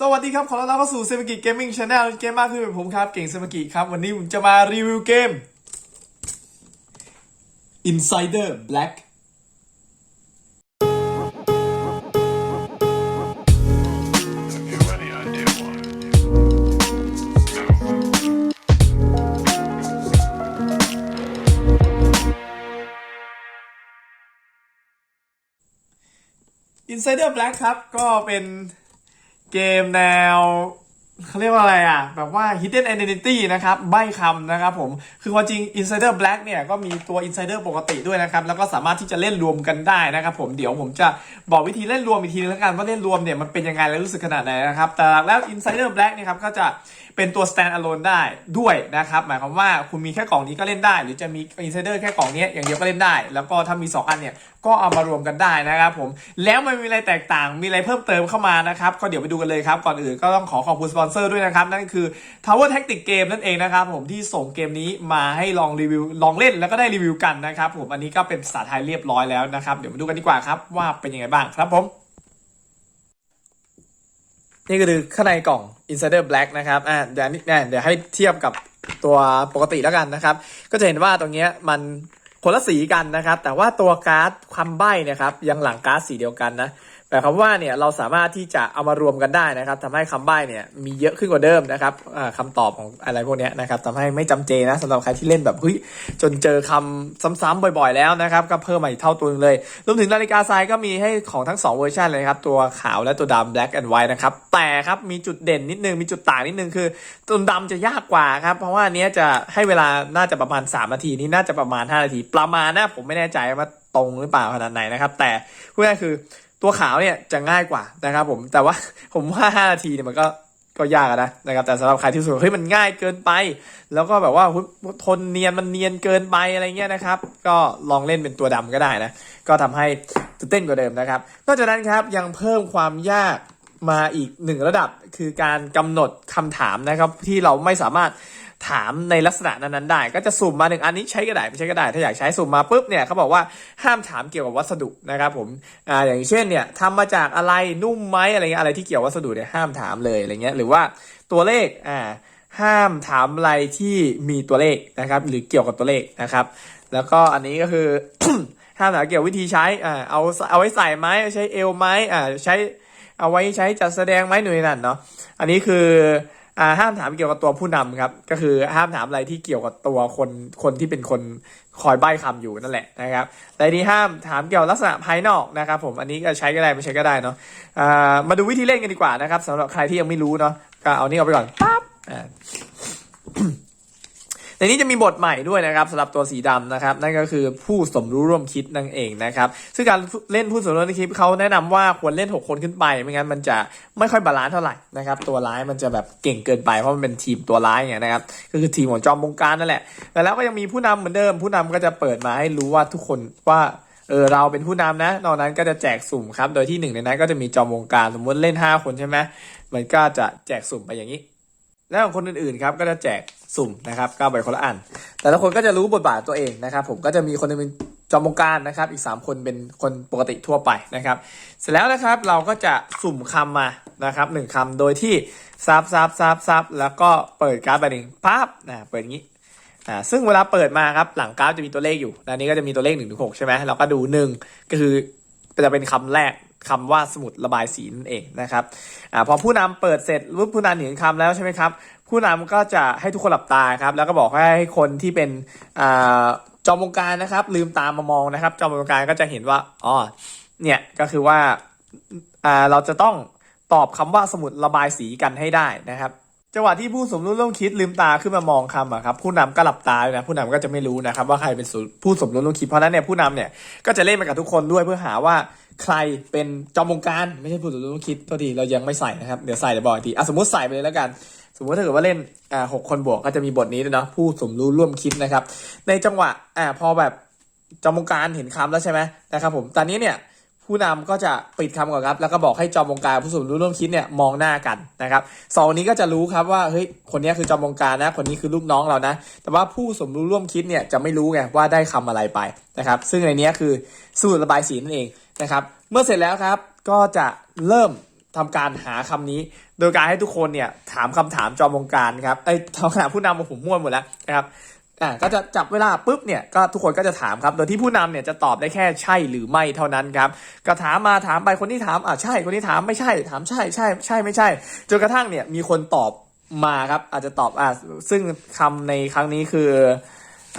สวัสดีครับ ขอต้อนรับเข้าสู่เซมิกิเกมมิ่งชาแนลเกมมากขึ้นเป็นผมครับ เก่งเซมิกิครับ วันนี้ผมจะมารีวิวเกม Insider Black Insider Black ครับ ก็เป็น เกมแนวเขาเรียกว่าอะไรอะ แบบว่า Hidden Identity นะครับ ใบคำนะครับผม คือความจริง Insider Black เนี่ย ก็มีตัว Insider ปกติด้วยนะครับ แล้วก็สามารถที่จะเล่นรวมกันได้นะครับผม เดี๋ยวผมจะบอกวิธีเล่นรวมอีกทีนึงแล้วกันว่าเล่นรวมเนี่ยมันเป็นยังไงและรู้สึกขนาดไหนนะครับ แต่แล้ว Insider Black เนี่ยครับก็จะเป็นตัว stand alone ได้ด้วยนะครับหมายความว่าคุณมีแค่กล่องนี้ก็เล่นได้ หรือจะมี Insider แค่กล่องนี้อย่างเดียวก็เล่นได้ แล้วก็ถ้ามี 2 อันเนี่ยก็เอามารวมกันได้นะครับผมแล้วมันมีอะไรแตกต่างมีอะไรเพิ่มเติมเข้ามานะครับก็เดี๋ยวไปดูกันเลยครับก่อนอื่นก็ต้องขอขอบคุณสปอนเซอร์ด้วยนะครับนั่นคือ Tower Tactic Game นั่นเองนะครับผมที่ส่งเกมนี้มาให้ลองรีวิวลองเล่นแล้วก็ได้รีวิวกันนะครับผมอันนี้ก็เป็นภาษาไทยเรียบร้อยแล้วนะครับเดี๋ยวมาดูกันดีกว่าครับว่าเป็นยังไงบ้างครับผม นี่ก็คือข้างในกล่อง Insider Black นะครับอ่าเดี๋ยวนี่เดี๋ยวให้เทียบกับตัวปกติแล้วกันนะครับ ก็จะเห็นว่าตรงเนี้ยมันคนละสีกันนะครับ แต่ว่าตัวการ์ดความใบ้นะครับยังหลังการ์ดสีเดียวกันนะ แต่คำว่าเนี่ยเราสามารถที่จะเอามารวมกันได้นะครับทำให้คำใบ้เนี่ยมีเยอะขึ้นกว่าเดิมนะครับอ่าคำตอบของอะไรพวกนี้นะครับทำให้ไม่จำเจนะสำหรับใครที่เล่นแบบเฮ้ยจนเจอคำซ้ำๆบ่อยๆ แล้วนะครับก็เพิ่มมาอีกเท่าตัวหนึ่งเลยรวมถึงนาฬิกาทรายก็มีให้ของทั้ง 2 เวอร์ชันเลยครับตัวขาวและตัวดำ black and white นะครับแต่ครับมีจุดเด่นนิดนึงมีจุดต่างนิดนึงคือตัวดำจะยากกว่าครับเพราะว่าอันเนี้ยจะให้เวลาน่าจะประมาณ 3 นาทีนี่น่าจะประมาณ 5 นาที ประมาณนะผมไม่แน่ใจว่าตรงหรือเปล่าขนาดไหนนะครับ แต่พูดง่ายคือ ตัวขาวเนี่ยจะง่ายกว่านะครับผมแต่ว่าผมว่า 5 นาทีเนี่ยมันก็ก็ยากนะนะครับแต่สำหรับใครที่รู้สึกว่าเฮ้ยมันง่ายเกินไป แล้วก็แบบว่าทนเนียนมันเนียนเกินไปอะไรเงี้ยนะครับ ก็ลองเล่นเป็นตัวดำก็ได้นะ ก็ทำให้ตื่นเต้นกว่าเดิมนะครับ นอกจากนั้นครับยังเพิ่มความยาก มาอีกหนึ่งระดับคือการกำหนดคำถามนะครับ ที่เราไม่สามารถถามในลักษณะนั้นๆได้ ก็จะสุ่มมาหนึ่งอันนี้ใช้ก็ได้ไม่ใช้ก็ได้ ถ้าอยากใช้สุ่มมาปุ๊บเนี่ยเขาบอกว่าห้ามถามเกี่ยวกับวัสดุนะครับผมอ่าอย่างเช่นเนี่ยทำมาจากอะไรนุ่มไหมอะไรเงี้ยอะไรที่เกี่ยวกับวัสดุเนี่ยห้ามถามเลยอะไรเงี้ยหรือว่าตัวเลขอ่าห้ามถามอะไรที่มีตัวเลขนะครับ หรือเกี่ยวกับตัวเลขนะครับ แล้วก็อันนี้ก็คือห้ามถามเกี่ยวกับวิธีใช้อ่าเอาเอาไว้ใส่ไหมใช้เอวไหมอ่าใช้ เอาไว้ใช้จัดแสดงไหมหน่วยนั่นเนาะอันนี้คืออ่าห้ามถามเกี่ยวกับตัวผู้นำครับ ก็คือห้ามถามอะไรที่เกี่ยวกับตัวคนคนที่เป็นคนคอยใบ้คำอยู่นั่นแหละนะครับแต่นี้ห้ามถามเกี่ยวกับลักษณะภายนอกนะครับ ผมอันนี้ก็ใช้ก็ได้ไม่ใช้ก็ได้เนาะอ่ามาดูวิธีเล่นกันดีกว่านะครับสำหรับใครที่ยังไม่รู้เนาะก็เอานี่เอาไปก่อนปั๊บอ่า ในนี้จะมีบทใหม่ด้วยนะครับสำหรับตัวสีดำนะครับนั่นก็คือผู้สมรู้ร่วมคิดนั่นเองนะครับซึ่งการเล่นผู้สมรู้ร่วมคิดเขาแนะนำว่าควรเล่น 6 คนขึ้นไป ไม่งั้นมันจะไม่ค่อยบาลานซ์เท่าไหร่นะครับตัวร้ายมันจะแบบเก่งเกินไปเพราะมันเป็นทีมตัวร้ายไงนะครับก็คือทีมของจอมบงการนั่นแหละแต่แล้วก็ยังมีผู้นำเหมือนเดิม ผู้นำก็จะเปิดมาให้รู้ว่าทุกคนว่าเออเราเป็นผู้นำนะ นอกนั้นก็จะแจกสุ่มครับ โดยที่หนึ่งในนั้นก็จะมีจอมวงการ สมมติเล่น 5 คนใช่ไหมมันก็จะแจกสุ่มไปอย่างนี้ แล้วของคนอื่นๆครับก็จะแจกสุ่มนะครับก็ไปคนละอัน แต่ละคนก็จะรู้บทบาทตัวเองนะครับ ผมก็จะมีคนนึงเป็นจอมบงการนะครับ อีก 3 คนเป็นคนปกติทั่วไปนะครับ เสร็จแล้วนะครับเราก็จะสุ่มคำมานะครับหนึ่งคำโดยที่ซับซับซับซับแล้วก็เปิดการ์ดใบหนึ่งปั๊บนะเปิดอย่างนี้อ่าซึ่งเวลาเปิดมาครับหลังการ์ดจะมีตัวเลขอยู่อันนี้ก็จะมีตัวเลข1นึ่งถึงหใช่ไหมเราก็ดูหนึ่งก็คือจะเป็นคำแรก คำว่าสมุดระบายสีนั่นเองนะครับอพอผู้นำเปิดเสร็จรูปผู้นำเห็นคำแล้วใช่ไหมครับ ผู้นำก็จะให้ทุกคนหลับตาครับแล้วก็บอกให้คนที่เป็นอจอมวงการนะครับ ลืมตามมามองนะครับ จอมวงการก็จะเห็นว่าอ๋อเนี่ยก็คือว่าอ่าเราจะต้องตอบคำว่าสมุดระบายสีกันให้ได้นะครับ จังหวะที่ผู้สมรู้ร่วมคิดลืมตาขึ้นมามองคำอะครับผู้นำก็หลับตาเลยนะผู้นำก็จะไม่รู้นะครับว่าใครเป็นผู้สมรู้ร่วมคิดเพราะนั้นเนี่ยผู้นำเนี่ยก็จะเล่นไปกับทุกคนด้วยเพื่อหาว่าใครเป็นจอมวงการไม่ใช่ผู้สมรู้ร่วมคิดตัวทีเรายังไม่ใส่นะครับเดี๋ยวใส่เดี๋ยวบอกทีอะสมมติใส่ไปเลยแล้วกัน สมมติถ้าเกิดว่าเล่นอ่าหกคนบวกก็จะมีบทนี้ด้วยเนาะผู้สมรู้ร่วมคิดนะครับ ในจังหวะอ่าพอแบบจอมวงการเห็นคำแล้วใช่ไหมนะครับผมตอนนี้เนี่ย ผู้นำก็จะปิดคำก่อนครับ แล้วก็บอกให้จอมวงการผู้สมรู้ร่วมคิดเนี่ยมองหน้ากันนะครับสองนี้ก็จะรู้ครับว่าเฮ้ยคนนี้คือจอมวงการนะ คนนี้คือลูกน้องเรานะ แต่ว่าผู้สมรู้ร่วมคิดเนี่ยจะไม่รู้ไงว่าได้คำอะไรไปนะครับ ซึ่งในนี้คือสูตรระบายสีนั่นเองนะครับ เมื่อเสร็จแล้วครับก็จะเริ่มทำการหาคำนี้ โดยการให้ทุกคนเนี่ยถามคำถามจอมวงการครับไอ้ยถามคำถาผู้นำมาผมมั่วหมดแล้วนะครับ อ่าก็จะจับเวลาปุ๊บเนี่ยก็ทุกคนก็จะถามครับโดยที่ผู้นำเนี่ยจะตอบได้แค่ใช่หรือไม่เท่านั้นครับก็ถามมาถามไปคนที่ถามอ่าใช่คนที่ถามไม่ใช่ ถามใช่ใช่ใช่ไม่ใช่จนกระทั่งเนี่ยมีคนตอบมาครับอาจจะตอบอ่าซึ่งคำในครั้งนี้คือ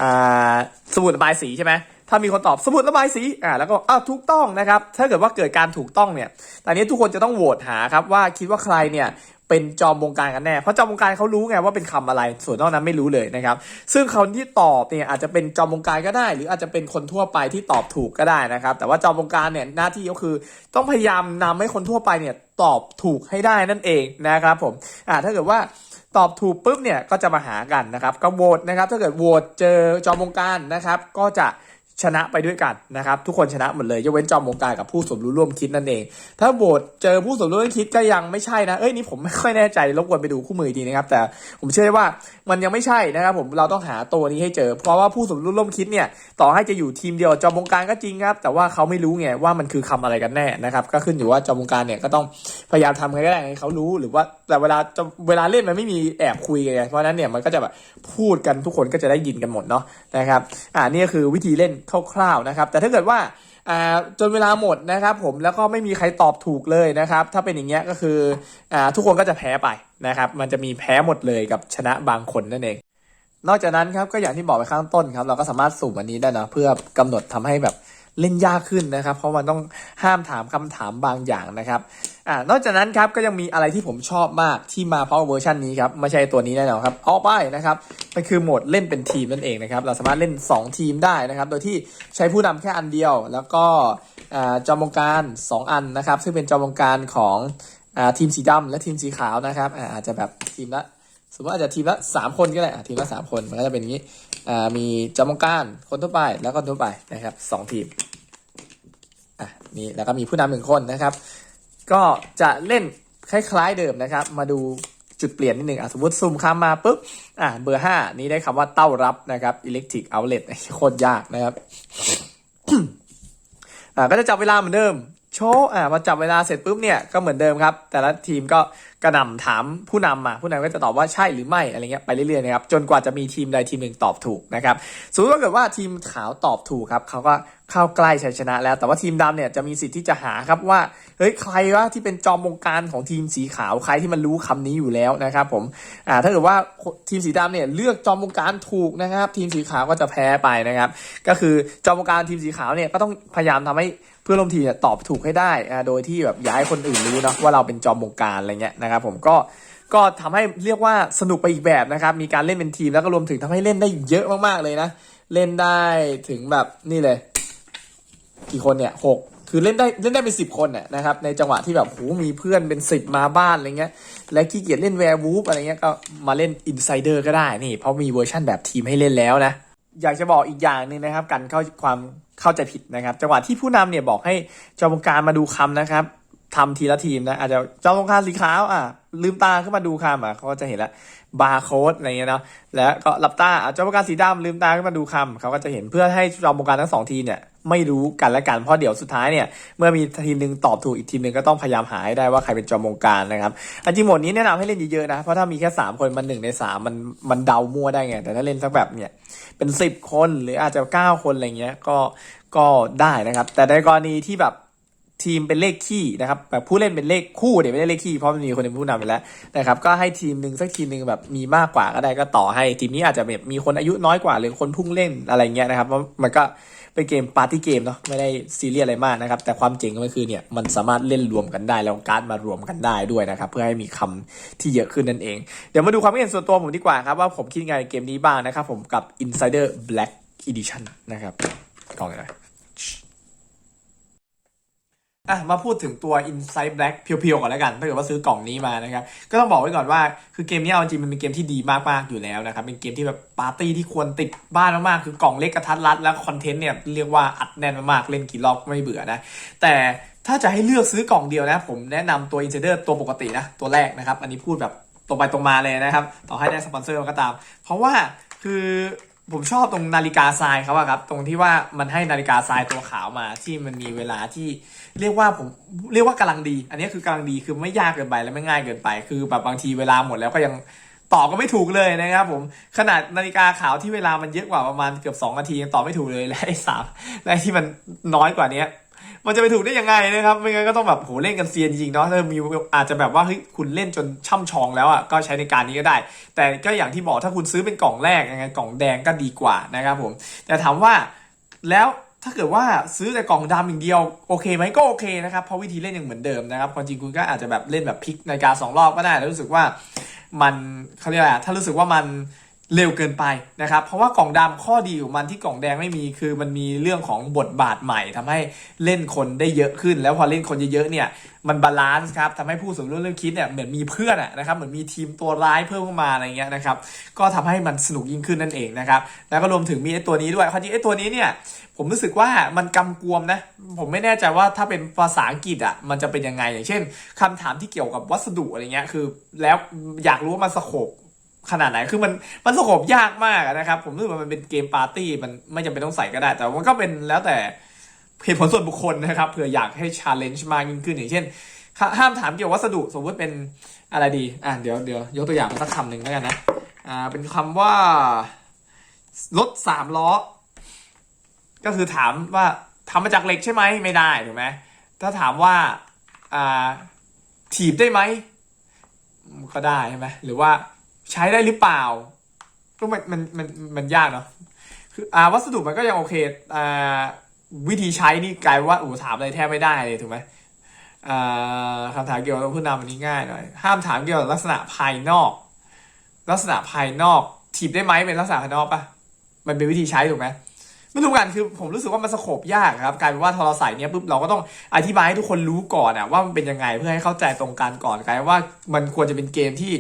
อ่าสมุดระบายสีใช่ไหมถ้ามีคนตอบสมุดระบายสีอ่าแล้วก็อ้าวถูกต้องนะครับถ้าเกิดว่าเกิดการถูกต้องเนี่ยตอนนี้ทุกคนจะต้องโหวตหาครับว่าคิดว่าใครเนี่ย เป็นจอมวงการกันแน่ เพราะจอมวงการเขารู้ไงว่าเป็นคำอะไร ส่วนนอกนั้นไม่รู้เลยนะครับ ซึ่งคนที่ตอบเนี่ยอาจจะเป็นจอมวงการก็ได้ หรืออาจจะเป็นคนทั่วไปที่ตอบถูกก็ได้นะครับ แต่ว่าจอมวงการเนี่ยหน้าที่ก็คือต้องพยายามนำให้คนทั่วไปเนี่ยตอบถูกให้ได้นั่นเองนะครับผมอ่าถ้าเกิดว่าตอบถูกปุ๊บเนี่ยก็จะมาหากันนะครับก็โหวตนะครับ ถ้าเกิดโหวตเจอจอมวงการนะครับ ก็จะ ชนะไปด้วยกันนะครับ ทุกคนชนะหมดเลยยกเว้นจอมวงการกับผู้สมรู้ร่วมคิดนั่นเอง ถ้าโหวตเจอผู้สมรู้ร่วมคิดก็ยังไม่ใช่นะเอ้ยนี่ผมไม่ค่อยแน่ใจรบกวนไปดูคู่มือดีนะครับ แต่ผมเชื่อว่ามันยังไม่ใช่นะครับผมเราต้องหาตัวนี้ให้เจอ เพราะว่าผู้สมรู้ร่วมคิดเนี่ยต่อให้จะอยู่ทีมเดียวจอมวงการก็จริงครับ แต่ว่าเขาไม่รู้ไงว่ามันคือคำอะไรกันแน่นะครับก็ขึ้นอยู่ว่าจอมวงการเนี่ยก็ต้องพยายามทำไงก็ได้ให้เขารู้หรือว่าแต่เวลาจะเวลาเล่นมันไม่มีแอบคุยกันไงเพราะฉะนั้นเนี่ยมันก็จะแบบพูดกันทุกคนก็จะได้ยินกันหมดเนาะนะครับอ่านี่คือวิธีเล่นคร่าวๆนะครับ แต่ถ้าเกิดว่าจนเวลาหมดนะครับผมแล้วก็ไม่มีใครตอบถูกเลยนะครับ ถ้าเป็นอย่างเงี้ยก็คืออทุกคนก็จะแพ้ไปนะครับ มันจะมีแพ้หมดเลยกับชนะบางคนนั่นเองนอกจากนั้นครับก็อย่างที่บอกไปข้างต้นครับ เราก็สามารถสุ่มอันนี้ได้นะเพื่อกำหนดทำให้แบบ เล่นยากขึ้นนะครับ เพราะมันต้องห้ามถามคำถามบางอย่างนะครับอ่านอกจากนั้นครับก็ยังมีอะไรที่ผมชอบมากที่มาเพราะเวอร์ชันนี้ครับไม่ใช่ตัวนี้แน่นอนครับเอาไปนะครับมันคือโหมดเล่นเป็นทีมนั่นเองนะครับเราสามารถเล่น 2 ทีมได้นะครับ โดยที่ใช้ผู้นำแค่อันเดียว แล้วก็อ่าจอมวงการ 2 อันนะครับ ซึ่งเป็นจอมวงการของอ่าทีมสีดำและทีมสีขาวนะครับอ่าอาจจะแบบทีมละสมมติอาจจะทีมละสามคนก็ได้อะทีมละสามคนมันก็จะเป็นอย่างนี้ มีจอมงการคนทั่วไปแล้วก็ทั่วไปนะครับสองทีมอะนี่แล้วก็มีผู้นำหนึ่งคนนะครับ ก็จะเล่นคล้ายๆเดิมนะครับ มาดูจุดเปลี่ยนนิดหนึ่งอะสมมติซูมคำมาปุ๊บอะเบอร์ห้านี้ได้คำว่าเต้ารับนะครับ electric outlet โคตรยากนะครับอ่าก็จะจับเวลาเหมือนเดิม โชว์อ่าพอจับเวลาเสร็จปุ๊บเนี่ยก็เหมือนเดิมครับ แต่ละทีมก็ กระหน่ำถามผู้นำมาผู้นำก็จะตอบว่าใช่หรือไม่อะไรเงี้ยไปเรื่อยๆนะครับจนกว่าจะมีทีมใดทีมหนึ่งตอบถูกนะครับสมมติว่าเกิดว่าทีมขาวตอบถูกครับเขาก็เข้าใกล้ชัยชนะแล้ว แต่ว่าทีมดำเนี่ยจะมีสิทธิ์ที่จะหาครับว่าเฮ้ยใครวะที่เป็นจอมวงการของทีมสีขาวใครที่มันรู้คำนี้อยู่แล้วนะครับผมอ่าถ้าเกิดว่าทีมสีดำเนี่ยเลือกจอมวงการถูกนะครับ ทีมสีขาวก็จะแพ้ไปนะครับ ก็คือจอมวงการทีมสีขาวเนี่ยก็ต้องพยายามทำให้เพื่อนร่วมทีมตอบถูกให้ได้โดยที่แบบอย่าให้คนอื่นรู้เนาะว่าเราเป็นจอมวงการอะไรเงี้ยนะครับผมก็ก็ทำให้เรียกว่าสนุกไปอีกแบบนะครับ มีการเล่นเป็นทีมแล้วก็รวมถึงทำให้เล่นได้เยอะมากๆเลยนะ เล่นได้ถึงแบบนี่เลย กี่คนเนี่ยหกคือเล่นได้เล่นได้เป็นสิบคนเนี่ยนะครับ ในจังหวะที่แบบโหมีเพื่อนเป็นสิบมาบ้านอะไรเงี้ย และขี้เกียจเล่นแวร์วูฟอะไรเงี้ยก็มาเล่นอินไซเดอร์ก็ได้นี่ เพราะมีเวอร์ชั่นแบบทีมให้เล่นแล้วนะ อยากจะบอกอีกอย่างหนึ่งนะครับ กันเข้าความเข้าใจผิดนะครับ จังหวะที่ผู้นำเนี่ยบอกให้จอมวงการมาดูคำนะครับ ทำทีละทีมนะอาจจะจอมวงการสีขาวอะลืมตาขึ้นมาดูคำอะเขาก็จะเห็นละบาร์โค้ดอะไรเงี้ยเนาะแล้วก็หลับตาอะจอมวงการสีดำลืมตาขึ้นมาดูคำเขาก็จะเห็นเพื่อให้จอมวงการทั้งสองทีเนี่ยไม่รู้กันและกันเพราะเดี๋ยวสุดท้ายเนี่ยเมื่อมีทีมหนึ่งตอบถูกอีกทีมหนึ่งก็ต้องพยายามหาให้ได้ว่าใครเป็นจอมวงการนะครับอันจริงหมดนี้แนะนำให้เล่นเยอะๆนะเพราะถ้ามีแค่สามคนมันหนึ่งในสามมันมันเดามั่วได้ไงแต่ถ้าเล่นสักแบบเนี่ยเป็นสิบคนหรืออาจจะเก้าคนอะไรเงี้ยก็ก็ได้นะครับ แต่ในกรณีที่แบบ ทีมเป็นเลขขี้นะครับแบบผู้เล่นเป็นเลขคู่เดี๋ยวไม่ได้เลขขี้เพราะมันมีคนเป็นผู้นำไปแล้วนะครับก็ให้ทีมหนึ่งสักทีมหนึ่งแบบมีมากกว่าก็ได้ก็ต่อให้ทีมนี้อาจจะแบบมีคนอายุน้อยกว่า หรือคนพุ่งเล่นอะไรเงี้ยนะครับเพราะมันก็เป็นเกมปาร์ตี้เกมเนาะไม่ได้ซีเรียสอะไรมากนะครับแต่ความเจ๋งก็คือเนี่ยมันสามารถเล่นรวมกันได้แล้วการ์ดมารวมกันได้ด้วยนะครับเพื่อให้มีคำที่เยอะขึ้นนั่นเอง เดี๋ยวมาดูความคิดเห็นส่วนตัวผมดีกว่าครับว่าผมคิดไงเกมนี้บ้างนะครับผมกับ Insider Black Edition นะครับกล่องเลย อะมาพูดถึงตัว Inside Black เพียวๆก่อนแล้วกัน ถ้าเกิดว่าซื้อกล่องนี้มานะครับ ก็ต้องบอกไว้ก่อนว่า คือเกมนี้เอาจริงมันเป็นเกมที่ดีมากๆอยู่แล้วนะครับ เป็นเกมที่แบบปาร์ตี้ที่ควรติดบ้านมากๆ คือกล่องเล็กกระทัดรัด แล้วคอนเทนต์เนี่ยเรียกว่าอัดแน่นมากๆ เล่นกี่รอบก็ไม่เบื่อนะ แต่ถ้าจะให้เลือกซื้อกล่องเดียวนะ ผมแนะนำตัว Insider ตัวปกตินะ ตัวแรกนะครับ อันนี้พูดแบบตรงไปตรงมาเลยนะครับ ต่อให้ได้สปอนเซอร์ก็ตาม เพราะว่าคือ ผมชอบตรงนาฬิกาทรายเขาอะครับ ตรงที่ว่ามันให้นาฬิกาทรายตัวขาวมา ที่มันมีเวลาที่เรียกว่าผมเรียกว่ากำลังดี อันนี้คือกำลังดีคือไม่ยากเกินไปและไม่ง่ายเกินไป คือแบบบางทีเวลาหมดแล้วก็ยังตอบก็ไม่ถูกเลยนะครับผมขนาดนาฬิกาขาวที่เวลามันเยอะกว่าประมาณเกือบ2นาทียังตอบไม่ถูกเลยและไอ้สามและที่มันน้อยกว่านี้ มันจะไปถูกได้ยังไงนะครับ ไม่งั้นก็ต้องแบบโหเล่นกันเซียนจริงเนาะถ้ามีอาจจะแบบว่าเฮ้ยคุณเล่นจนช่ำชองแล้วอะก็ใช้ในการนี้ก็ได้ แต่ก็อย่างที่บอกถ้าคุณซื้อเป็นกล่องแรกยังไงกล่องแดงก็ดีกว่านะครับผม แต่ถามว่าแล้วถ้าเกิดว่าซื้อแต่กล่องดำอย่างเดียวโอเคไหมก็โอเคนะครับเพราะวิธีเล่นยังเหมือนเดิมนะครับความจริงคุณก็อาจจะแบบเล่นแบบพลิกนาฬิกาสองรอบก็ได้แล้วรู้สึกว่ามันเขาเรียกอะไรอะถ้ารู้สึกว่ามัน เร็วเกินไปนะครับ เพราะว่ากล่องดำข้อดีของมันที่กล่องแดงไม่มีคือมันมีเรื่องของบทบาทใหม่ทำให้เล่นคนได้เยอะขึ้น แล้วพอเล่นคนเยอะๆเนี่ยมันบาลานซ์ครับทำให้ผู้สมรู้ร่วมคิดเนี่ยเหมือนมีเพื่อนนะครับเหมือนมีทีมตัวร้ายเพิ่มเข้ามาอะไรเงี้ยนะครับก็ทำให้มันสนุกยิ่งขึ้นนั่นเองนะครับแล้วก็รวมถึงมีไอ้ตัวนี้ด้วยความจริงไอ้ตัวนี้เนี่ยผมรู้สึกว่ามันกำกวมนะผมไม่แน่ใจว่าถ้าเป็นภาษาอังกฤษอะมันจะเป็นยังไงอย่างเช่นคำถามที่เกี่ยวกับวัสดุอะไรเงี้ยคือ แล้วอยากรู้ว่ามันสโคบ ขนาดไหน คือมันมันสโคบยากมากนะครับ ผมรู้สึกว่ามันเป็นเกมปาร์ตี้ มันไม่จำเป็นต้องใส่ก็ได้ แต่มันก็เป็นแล้วแต่เหตุผลส่วนบุคคลนะครับ เผื่ออยากให้ชาเลนจ์มากยิ่งขึ้น อย่างเช่น ห้ามถามเกี่ยวกวัสดุ สมมติเป็นอะไรดี อะ เดี๋ยวเดี๋ยวยกตัวอย่างมาสักคำหนึ่งแล้วกันนะ อ่า เป็นคำว่ารถสามล้อ ก็คือถามว่าทำมาจากเหล็กใช่ไหม ไม่ได้ถูกไหม ถ้าถามว่า อ่า ถีบได้ไหม ก็ได้ใช่ไหม หรือว่า ใช้ได้หรือเปล่าก็มันมันมันมันยากเนาะคืออ่าวัสดุมันก็ยังโอเคอ่าวิธีใช้นี่กลายว่าโอ้ถามอะไรแทบไม่ได้เลยถูกไหมอ่าคำถามเกี่ยวกับผู้นำอันนี้ง่ายหน่อยห้ามถามเกี่ยวกับลักษณะภายนอก ลักษณะภายนอกถีบได้ไหมเป็นลักษณะภายนอกปะมันเป็นวิธีใช้ถูกไหม ไม่รู้กันคือผมรู้สึกว่ามันสโคบยากครับกลายเป็นว่าทอเราใส่เนี้ยปุ๊บเราก็ต้องอธิบายให้ทุกคนรู้ก่อนอะว่ามันเป็นยังไงเพื่อให้เข้าใจตรงกันก่อนกลายว่ามันควรจะเป็นเกมที่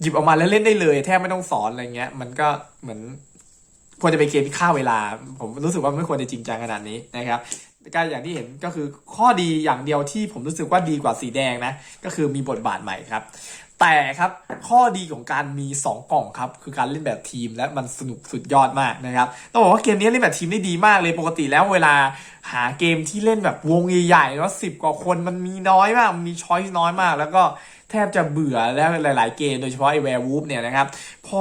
หยิบออกมาแล้วเล่นได้เลยแทบไม่ต้องสอนอะไรเงี้ย มันก็เหมือนควรจะเป็นเกมที่ฆ่าเวลา ผมรู้สึกว่าไม่ควรจะจริงจังขนาดนี้นะครับก็อย่างที่เห็นก็คือข้อดีอย่างเดียวที่ผมรู้สึกว่าดีกว่าสีแดงนะ ก็คือมีบทบาทใหม่ครับ แต่ครับข้อดีของการมี 2 กล่องครับคือการเล่นแบบทีมและมันสนุกสุดยอดมากนะครับต้องบอกว่าเกมนี้เล่นแบบทีมได้ดีมากเลยปกติแล้วเวลาหาเกมที่เล่นแบบวงใหญ่ๆแล้วสิบกว่าคนมันมีน้อยมาก มีช้อยน้อยมาก แล้วก็แทบจะเบื่อแล้วหลายๆเกมโดยเฉพาะไอ้แวร์วูฟเนี่ยนะครับพอ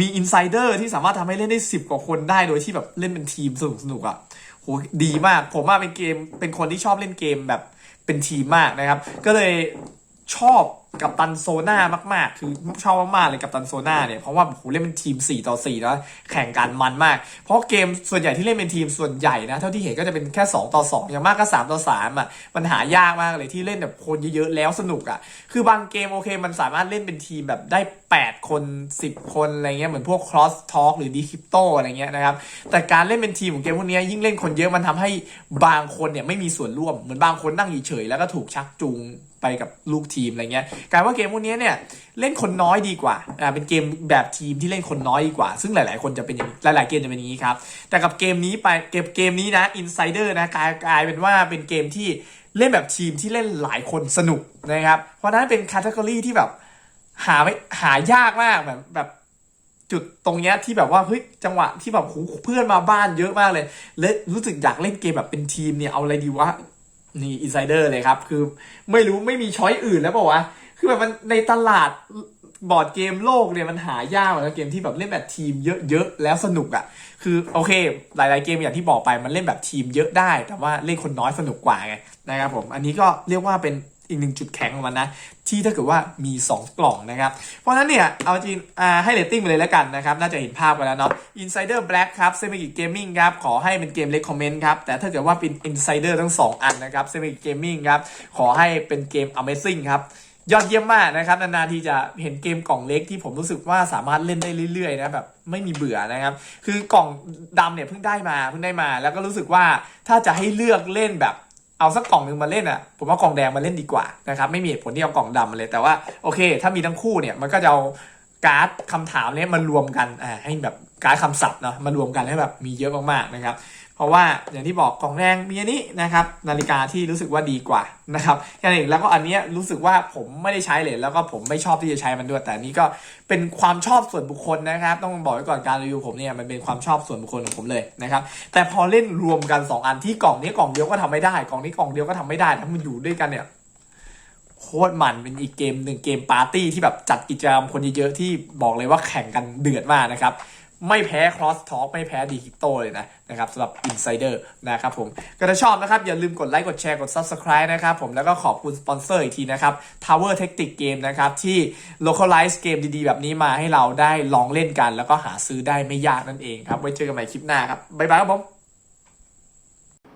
มีอินไซเดอร์ที่สามารถทำให้เล่นได้ 10 กว่าคนได้โดยที่แบบเล่นเป็นทีมสนุกสนุกๆอะโหดีมาก ผมว่าเป็นเกมเป็นคนที่ชอบเล่นเกมแบบเป็นทีมมากนะครับ ก็เลยชอบ กับตันโซน่ามาก ๆ คือชอบมาก ๆ เลยกับตันโซน่าเนี่ย เพราะว่าโหเล่นเป็นทีม 4 ต่อ4แล้วแข่งกันมันมาก เพราะเกมส่วนใหญ่ที่เล่นเป็นทีมส่วนใหญ่นะ เท่าที่เห็นก็จะเป็นแค่ 2 ต่อ 2 อย่างมากก็ 3 ต่อ 3 อะ มันหายากมากเลยที่เล่นแบบคนเยอะ ๆ แล้วสนุกอะ คือบางเกมโอเค มันสามารถเล่นเป็นทีมแบบได้ 8 คน 10 คนอะไรเงี้ยเหมือนพวก cross talk หรือ decrypto อะไรเงี้ยนะครับ แต่การเล่นเป็นทีมของเกมพวกนี้ยยิ่งเล่นคนเยอะมันทำให้บางคนเนี่ยไม่มีส่วนร่วมเหมือนบางคนนั่งเฉยๆแล้วก็ถูกชักจูงไปกับลูกทีมอะไรเงี้ยกลายว่าเกมพวกนี้เนี่ยเล่นคนน้อยดีกว่าอ่าเป็นเกมแบบทีมที่เล่นคนน้อยดีกว่า ซึ่งหลาย ๆ คนจะเป็นอย่างหลาย ๆ เกมจะเป็นอย่างนี้ครับ แต่กับเกมนี้ไปเกมเกมนี้นะ Insider นะกลายกลายเป็นว่าเป็นเกมที่เล่นแบบทีมที่เล่นหลายคนสนุกนะครับ เพราะนั้นเป็นคาตากรีที่แบบหาไม่หายากมากแบบแบบจุดตรงเนี้ยที่แบบว่าเฮ้ยจังหวะที่แบบเพื่อนมาบ้านเยอะมากเลยและรู้สึกอยากเล่นเกมแบบเป็นทีมเนี่ยเอาอะไรดีวะนี่อินไซเดอร์เลยครับ คือไม่รู้ไม่มีช้อยอื่นแล้วเปล่าวะ คือแบบมันในตลาดบอร์ดเกมโลกเนี่ยมันหายากแล้วเกมที่แบบเล่นแบบทีมเยอะๆแล้วสนุกอะ่ะ คือโอเค หลายๆเกมอย่างที่บอกไปมันเล่นแบบทีมเยอะได้ แต่ว่าเล่นคนน้อยสนุกกว่าไงนะครับผมอันนี้ก็เรียกว่าเป็นอีกหนึ่งจุดแข็งของมันนะ ที่ถ้าเกิดว่ามี 2 กล่องนะครับ เพราะนั้นเนี่ย เอาจริงให้เรตติ้งไปเลยแล้วกันนะครับ น่าจะเห็นภาพกันแล้วเนาะ Insider Black ครับ Semic Gaming ครับ ขอให้เป็นเกม Recommend ครับ แต่ถ้าเกิดว่าเป็น Insider ทั้ง 2 อันนะครับ Semic Gaming ครับ ขอให้เป็นเกม Amazing ครับ ยอดเยี่ยมมากนะครับนานๆทีจะเห็นเกมกล่องเล็กที่ผมรู้สึกว่าสามารถเล่นได้เรื่อยๆนะแบบไม่มีเบื่อนะครับ คือกล่องดำเนี่ยเพิ่งได้มาเพิ่งได้มา แล้วก็รู้สึกว่าถ้าจะให้เลือกเล่นแบบเอาสักกล่องหนึ่งมาเล่นอะผมว่ากล่องแดงมาเล่นดีกว่านะครับไม่มีเหตุผลที่เอากล่องดำมาเลยแต่ว่าโอเค ถ้ามีทั้งคู่เนี่ยมันก็จะเอาการ์ดคำถามเนี้ยมารวมกันอ่าให้แบบการ์ดคำศัพท์เนาะมารวมกันให้แบบมีเยอะมากๆนะครับ เพราะว่าอย่างที่บอกกล่องแดงมีอันนี้นะครับนาฬิกาที่รู้สึกว่าดีกว่านะครับแค่นั้นเองแล้วก็อันนี้รู้สึกว่าผมไม่ได้ใช้เลยแล้วก็ผมไม่ชอบที่จะใช้มันด้วย แต่นี้ก็เป็นความชอบส่วนบุคคลนะครับ ต้องบอกไว้ก่อนการรีวิวผมเนี่ยมันเป็นความชอบส่วนบุคคลของผมเลยนะครับแต่พอเล่นรวมกัน 2 อันที่กล่องนี้กล่องเดียวก็ทำไม่ได้ กล่องนี้กล่องเดียวก็ทำไม่ได้ถ้ามันอยู่ด้วยกันเนี่ยโคตรมันเป็นอีกเกมหนึ่งเกมปาร์ตี้ที่แบบจัดกิจกรรมคนเยอะๆที่บอกเลยว่าแข่งกันเดือดมากนะครับ ไม่แพ้ Cross Talk ไม่แพ้ดีฮิโตเลยนะนะครับสำหรับ Insider นะครับผมก็ถ้าชอบนะครับ อย่าลืมกดไลค์กดแชร์กด Subscribe นะครับผมแล้วก็ขอบคุณสปอนเซอร์อีกทีนะครับ Tower Tactic Game นะครับที่ localize เกมดีๆ แบบนี้มาให้เราได้ลองเล่นกัน แล้วก็หาซื้อได้ไม่ยากนั่นเองครับไว้เจอกันใหม่คลิปหน้าครับบ๊ายบายครับผม